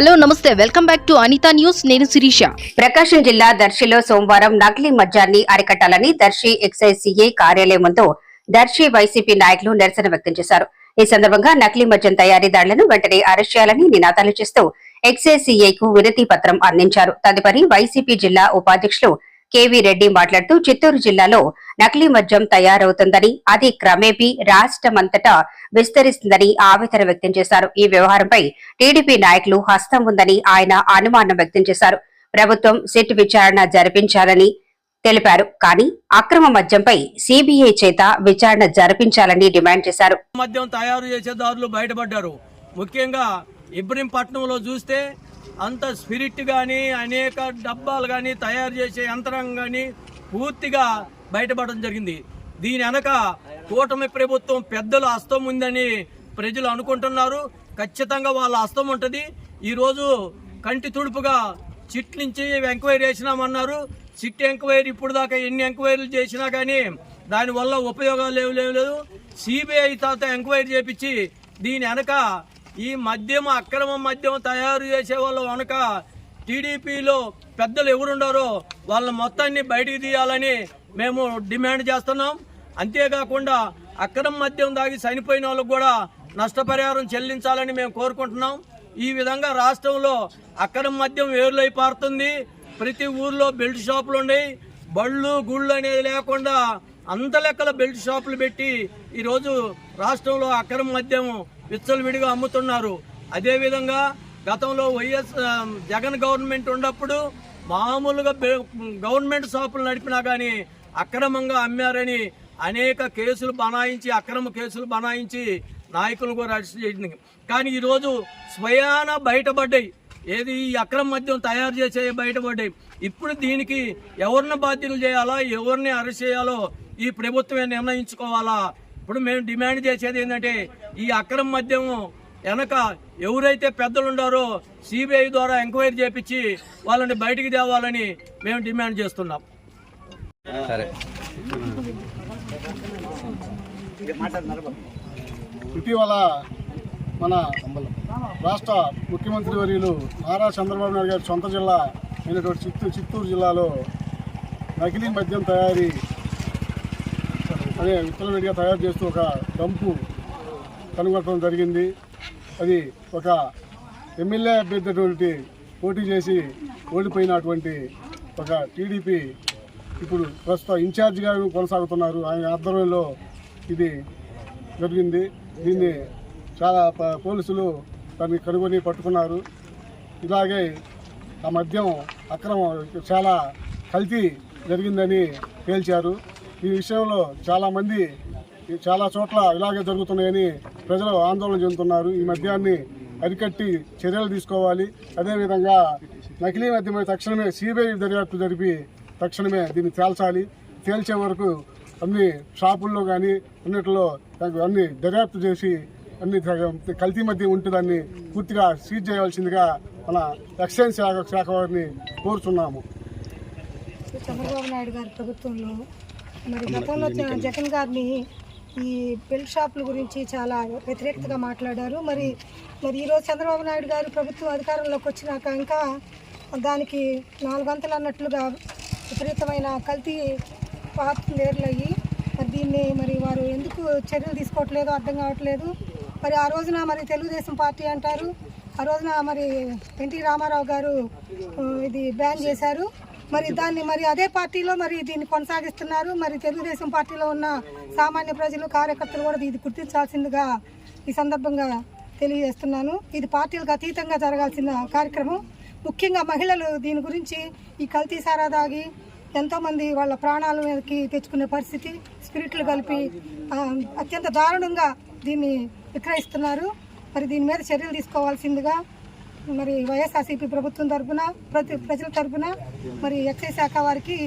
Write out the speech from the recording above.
Hello నమస్తే. Welcome back to Anitha news. నేను శిరీష. ప్రకాశం జిల్లా దర్శిలో సోమవారం నకిలీ మద్యాన్ని అరికట్టాలని దర్శి ఎక్సైజ్ సిఐ కార్యాలయం ముందు దర్శి వైసీపీ నాయకులు నిరసన వ్యక్తం చేశారు. ఈ సందర్భంగా నకిలీ మద్యం తయారీదారులను వెంటనే అరెస్ట్ చేయాలని నినాదాలు చేస్తూ ఎక్సైజ్ సిఐకు వినతి పత్రం అందించారు. తదుపరి వైసీపీ జిల్లా ఉపాధ్యక్షులు కేవీ రెడ్డి మాట్లాడుతూ చిత్తూరు జిల్లాలో నకిలీ మద్యం తయారవుతుందని అది క్రమేపీ రాష్ట్రమంతటా విస్తరిస్తుందని ఆవేదన వ్యక్తం చేశారు. ఈ వ్యవహారంపై టీడీపీ నాయకులు హస్తం ఉందని ఆయన అనుమానం వ్యక్తం చేశారు. ప్రభుత్వం సిట్ విచారణ జరిపించాలని తెలిపారు. కానీ అక్రమ మద్యంపై సిబిఐ చేత విచారణ జరిపించాలని డిమాండ్ చేశారు. మద్యం తయారు చేసేదారులు బయటపడ్డారు. ముఖ్యంగా ఇబ్రహీంపట్నంలో చూస్తే అంత స్పిరిట్ కానీ అనేక డబ్బాలు కానీ తయారు చేసే యంత్రం కానీ పూర్తిగా బయటపడడం జరిగింది. దీని వెనక కూటమి ప్రభుత్వం పెద్దల హస్తం ఉందని ప్రజలు అనుకుంటున్నారు. ఖచ్చితంగా వాళ్ళ హస్తం ఉంటుంది. ఈరోజు కంటి తుడుపుగా చిట్ నుంచి ఎంక్వైరీ చేసినామన్నారు. చిట్ ఎంక్వైరీ ఇప్పుడు దాకా ఎన్ని ఎంక్వైరీలు చేసినా కానీ దానివల్ల ఉపయోగాలు లేవు లేవు లేదు సిబిఐ తాత ఎంక్వైరీ చేపించి దీని వెనక ఈ మద్యం అక్రమ మద్యం తయారు చేసే వాళ్ళ వెనక టీడీపీలో పెద్దలు ఎవరుండారో వాళ్ళ మొత్తాన్ని బయటికి తీయాలని మేము డిమాండ్ చేస్తున్నాం. అంతేకాకుండా అక్రమ మద్యం దాగి చనిపోయిన వాళ్ళకు కూడా నష్టపరిహారం చెల్లించాలని మేము కోరుకుంటున్నాం. ఈ విధంగా రాష్ట్రంలో అక్రమ మద్యం వేరులై పారుతుంది. ప్రతి ఊర్లో బెల్ట్ షాపులు ఉన్నాయి. బళ్ళు గుళ్ళు అనేది లేకుండా అంత లెక్కల బెల్ట్ షాపులు పెట్టి ఈరోజు రాష్ట్రంలో అక్రమ మద్యం విచ్చలవిడిగా అమ్ముతున్నారు. అదేవిధంగా గతంలో వైఎస్ జగన్ గవర్నమెంట్ ఉన్నప్పుడు మామూలుగా గవర్నమెంట్ షాపులు నడిపినా కానీ అక్రమంగా అమ్మారని అనేక కేసులు బనాయించి అక్రమ కేసులు బనాయించి నాయకులు కూడా అరెస్ట్ చేసింది. కానీ ఈరోజు స్వయాన బయటపడ్డాయి. ఏది ఈ అక్రమ మద్యం తయారు చేసే బయటపడ్డాయి. ఇప్పుడు దీనికి ఎవరిని బాధ్యులు చేయాలా ఎవరిని అరెస్ట్ చేయాలో ఈ ప్రభుత్వమే నిర్ణయించుకోవాలా? ఇప్పుడు మేము డిమాండ్ చేసేది ఏంటంటే ఈ అక్రమ మద్యం వెనక ఎవరైతే పెద్దలు ఉండారో సిబిఐ ద్వారా ఎంక్వైరీ చేపించి వాళ్ళని బయటికి తేవాలని మేము డిమాండ్ చేస్తున్నాం. ఇటీవల మన రాష్ట్ర ముఖ్యమంత్రి వర్యులు నారా చంద్రబాబు నాయుడు గారి సొంత జిల్లా అయినటువంటి చిత్తూరు చిత్తూరు జిల్లాలో నకిలీ మద్యం తయారీ అనే విత్తలవిడిగా తయారు చేస్తూ ఒక డంపు కనుగొనడం జరిగింది. అది ఒక ఎమ్మెల్యే అభ్యర్థి పోటీ చేసి ఓడిపోయినటువంటి ఒక టీడీపీ ఇప్పుడు ప్రస్తుత ఇన్ఛార్జిగా కొనసాగుతున్నారు. ఆయన ఆధ్వర్యంలో ఇది జరిగింది. దీన్ని చాలా పోలీసులు దాన్ని కనుగొని పట్టుకున్నారు. ఇలాగే ఆ మద్యం అక్రమం చాలా కల్తీ జరిగిందని తేల్చారు. ఈ విషయంలో చాలామంది చాలా చోట్ల ఇలాగే జరుగుతున్నాయని ప్రజలు ఆందోళన చెందుతున్నారు. ఈ మద్యాన్ని అరికట్టి చర్యలు తీసుకోవాలి. అదేవిధంగా నకిలీ మద్యమై తక్షణమే సిబిఐ దర్యాప్తు జరిపి తక్షణమే దీన్ని తేల్చాలి. తేల్చే వరకు అన్ని షాపుల్లో కానీ అన్నిటిలో అన్ని దర్యాప్తు చేసి అన్ని కల్తీ మధ్య ఉంటుందని పూర్తిగా సీజ్ చేయవలసిందిగా మన ఎక్సైజ్ శాఖ శాఖ వారిని కోరుచున్నాము. చంద్రబాబు నాయుడు గారి ప్రభుత్వంలో మరి గతంలో జగన్ గారిని ఈ బెల్ట్ షాపుల గురించి చాలా వ్యతిరేకతగా మాట్లాడారు. మరి మరి ఈరోజు చంద్రబాబు నాయుడు గారు ప్రభుత్వం అధికారంలోకి వచ్చినాక ఇంకా దానికి నాలుగంతలు అన్నట్లుగా విపరీతమైన కల్తీ పాత్రలు మరి దీన్ని మరి వారు ఎందుకు చర్యలు తీసుకోవట్లేదో అర్థం కావట్లేదు. మరి ఆ రోజున మరి తెలుగుదేశం పార్టీ అంటారు. ఆ రోజున మరి ఎన్టీ రామారావు గారు ఇది బ్యాన్ చేశారు. మరి దాన్ని మరి అదే పార్టీలో మరి దీన్ని కొనసాగిస్తున్నారు. మరి తెలుగుదేశం పార్టీలో ఉన్న సామాన్య ప్రజలు కార్యకర్తలు కూడా ఇది గుర్తించాల్సిందిగా ఈ సందర్భంగా తెలియజేస్తున్నాను. ఇది పార్టీలకు అతీతంగా జరగాల్సిన కార్యక్రమం. ముఖ్యంగా మహిళలు దీని గురించి ఈ కల్తీ సారా దాగి ఎంతోమంది వాళ్ళ ప్రాణాల మీదకి తెచ్చుకునే పరిస్థితి స్పిరిట్లు కలిపి అత్యంత దారుణంగా దీన్ని విక్రయిస్తున్నారు. మరి దీని మీద చర్యలు తీసుకోవాల్సిందిగా మరి వైఎస్ఆర్సీపీ ప్రభుత్వం తరఫున ప్రతి ప్రజల తరఫున మరి ఎక్సైజ్ శాఖ వారికి